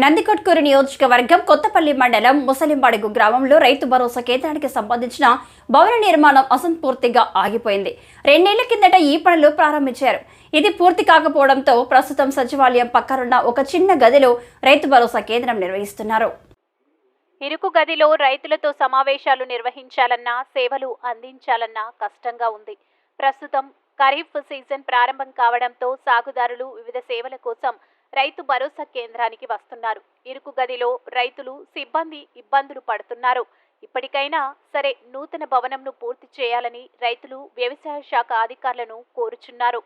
నందికొట్కూరు నియోజకవర్గం కొత్తపల్లి మండలం ముసలింబడుగు గ్రామంలో రైతు భరోసా కేంద్రానికి సంబంధించిన భవన నిర్మాణం అసంపూర్తిగా ఆగిపోయింది. రెండేళ్ళ కిందట ఈ పనులు ప్రారంభించారు. ఇది పూర్తి కాకపోవడంతో ప్రస్తుతం సచివాలయం పక్కనున్న ఒక చిన్న గదిలో రైతు భరోసా కేంద్రం నిర్వహిస్తున్నారు. ఇరుకు గదిలో రైతులతో సమావేశాలు నిర్వహించాలన్నా సేవలు అందించాలన్నా కష్టంగా ఉంది. ప్రస్తుతం ఖరీఫ్ సీజన్ ప్రారంభం కావడంతో సాగుదారులు వివిధ సేవల కోసం రైతు భరోసా కేంద్రానికి వస్తున్నారు. ఇరుకు గదిలో రైతులు సిబ్బంది ఇబ్బందులు పడుతున్నారు. ఇప్పటికైనా సరే నూతన భవనంను పూర్తి చేయాలని రైతులు వ్యవసాయ శాఖ అధికారులను కోరుచున్నారు.